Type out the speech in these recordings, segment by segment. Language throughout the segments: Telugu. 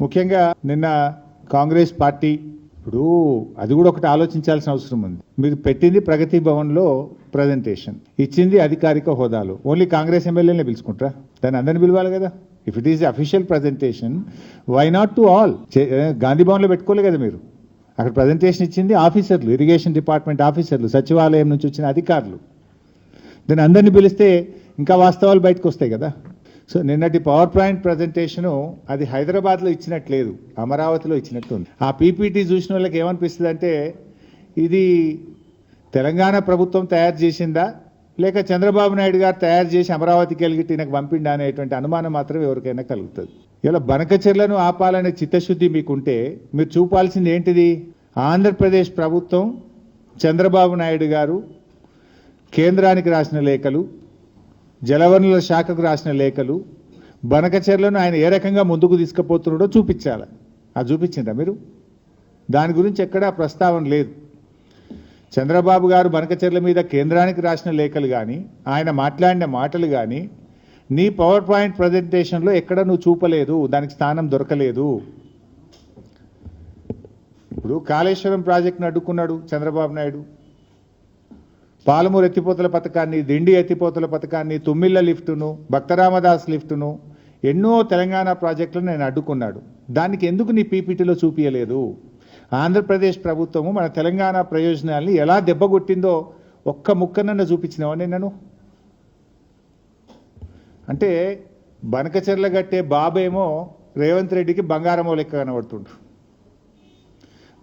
ముఖ్యంగా నిన్న కాంగ్రెస్ పార్టీ ఇప్పుడు అది కూడా ఒకటి ఆలోచించాల్సిన అవసరం ఉంది. మీరు పెట్టింది ప్రగతి భవన్లో ప్రజెంటేషన్ ఇచ్చింది అధికారిక హోదాలో. ఓన్లీ కాంగ్రెస్ ఎమ్మెల్యేనే పిలుచుకుంటారా? దాన్ని అందరిని పిలవాలి కదా. If it is official presentation why not to all Gandhi భవన్లో పెట్టుకోలే కదా మీరు. అక్కడ ప్రజెంటేషన్ ఇచ్చింది ఆఫీసర్లు ఇరిగేషన్ డిపార్ట్మెంట్ ఆఫీసర్లు సచివాలయం నుంచి వచ్చిన అధికారులు. దాన్ని అందరిని పిలిస్తే ఇంకా వాస్తవాలు బయటకు వస్తాయి కదా. సో నిన్నటి పవర్ పాయింట్ ప్రజెంటేషను అది హైదరాబాద్లో ఇచ్చినట్లేదు అమరావతిలో ఇచ్చినట్టుంది. ఆ పీపీటీ చూసిన వాళ్ళకి ఏమనిపిస్తుంది అంటే ఇది తెలంగాణ ప్రభుత్వం తయారు చేసిందా లేక చంద్రబాబు నాయుడు గారు తయారు చేసి అమరావతికి వెళ్ళి ఈయనకు పంపిండా అనేటువంటి అనుమానం మాత్రం ఎవరికైనా కలుగుతుంది. ఇలా బనకచెర్లను ఆపాలనే చిత్తశుద్ధి మీకుంటే మీరు చూపాల్సింది ఏంటిది? ఆంధ్రప్రదేశ్ ప్రభుత్వం చంద్రబాబు నాయుడు గారు కేంద్రానికి రాసిన లేఖలు జలవనరుల శాఖకు రాసిన లేఖలు బనకచెర్లను ఆయన ఏ రకంగా ముందుకు తీసుకుపోతున్నాడో చూపించాలి. అది చూపించిందా మీరు? దాని గురించి ఎక్కడా ప్రస్తావన లేదు. చంద్రబాబు గారు బనకచెర్ల మీద కేంద్రానికి రాసిన లేఖలు కానీ ఆయన మాట్లాడిన మాటలు కానీ నీ పవర్ పాయింట్ ప్రజెంటేషన్లో ఎక్కడ నువ్వు చూపలేదు దానికి స్థానం దొరకలేదు. ఇప్పుడు కాళేశ్వరం ప్రాజెక్టును అడ్డుకున్నాడు చంద్రబాబు నాయుడు. పాలమూరు ఎత్తిపోతల పథకాన్ని దిండి ఎత్తిపోతల పథకాన్ని తుమ్మిళ్ళ లిఫ్టును భక్తరామదాస్ లిఫ్టును ఎన్నో తెలంగాణ ప్రాజెక్టులను నేను అడ్డుకున్నాడు. దానికి ఎందుకు నీ పీపీటీలో చూపించలేదు ఆంధ్రప్రదేశ్ ప్రభుత్వము మన తెలంగాణ ప్రయోజనాల్ని ఎలా దెబ్బగొట్టిందో ఒక్క ముక్కనన్న చూపించినావా నేను అంటే బనకచెర్ల గట్టే బాబేమో రేవంత్ రెడ్డికి బంగారమో లెక్క కనబడుతుండ్రు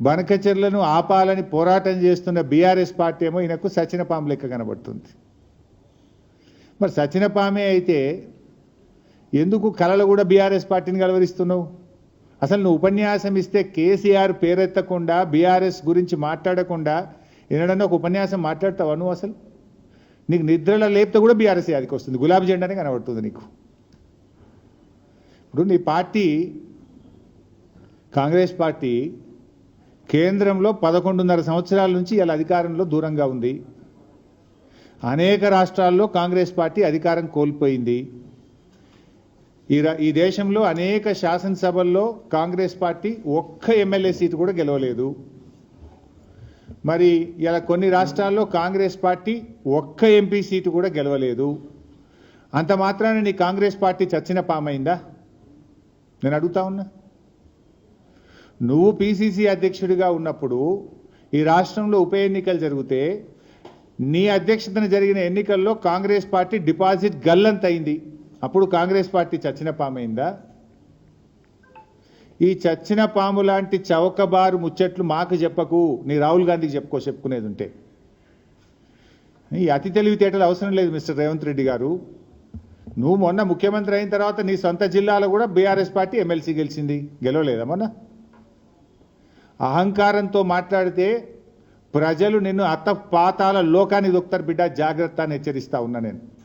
బనకచర్లను ఆపాలని పోరాటం చేస్తున్న బీఆర్ఎస్ పార్టీ ఏమో ఈయనకు సచినపాము లెక్క కనబడుతుంది. మరి సచినపామే అయితే ఎందుకు కళలు కూడా బీఆర్ఎస్ పార్టీని కలవరిస్తున్నావు? అసలు నువ్వు ఉపన్యాసం ఇస్తే కేసీఆర్ పేరెత్తకుండా బీఆర్ఎస్ గురించి మాట్లాడకుండా ఎన్నడన్నా ఒక ఉపన్యాసం మాట్లాడతావా నువ్వు అసలు? నీకు నిద్రలో లేపితే కూడా బీఆర్ఎస్ యాదికి వస్తుంది. గులాబీ జెండానే కనబడుతుంది నీకు. ఇప్పుడు నీ పార్టీ కాంగ్రెస్ పార్టీ కేంద్రంలో పదకొండున్నర సంవత్సరాల నుంచి ఇలా అధికారంలో దూరంగా ఉంది. అనేక రాష్ట్రాల్లో కాంగ్రెస్ పార్టీ అధికారం కోల్పోయింది. ఈ రా- ఈ దేశంలో అనేక శాసనసభల్లో కాంగ్రెస్ పార్టీ ఒక్క ఎమ్మెల్యే సీటు కూడా గెలవలేదు. మరి ఇలా కొన్ని రాష్ట్రాల్లో కాంగ్రెస్ పార్టీ ఒక్క ఎంపీ సీటు కూడా గెలవలేదు. అంత మాత్రాన నీ కాంగ్రెస్ పార్టీ చచ్చిన పామైందా? నేను అడుగుతా ఉన్నా. నువ్వు పిసిసి అధ్యక్షుడిగా ఉన్నప్పుడు ఈ రాష్ట్రంలో ఉప ఎన్నికలు జరిగితే నీ అధ్యక్షతన జరిగిన ఎన్నికల్లో కాంగ్రెస్ పార్టీ డిపాజిట్ గల్లంత అయింది. అప్పుడు కాంగ్రెస్ పార్టీ చచ్చిన పామైందా? ఈ చచ్చిన పాము లాంటి చవకబారు ముచ్చట్లు మాకు చెప్పకు. నీ రాహుల్ గాంధీకి చెప్పుకో చెప్పుకునేది ఉంటే ఈ అతి తెలివితేటలు అవసరం లేదు మిస్టర్ రేవంత్ రెడ్డి గారు. నువ్వు మొన్న ముఖ్యమంత్రి అయిన తర్వాత నీ సొంత జిల్లాలో కూడా బీఆర్ఎస్ పార్టీ ఎమ్మెల్సీ గెలిచింది. గెలవలేదా మొన్న? అహంకారంతో మాట్లాడితే ప్రజలు నిన్ను అత్త పాతాల లోకానికి దొక్కుతారు బిడ్డ. జాగ్రత్త అని హెచ్చరిస్తా ఉన్నా నేను.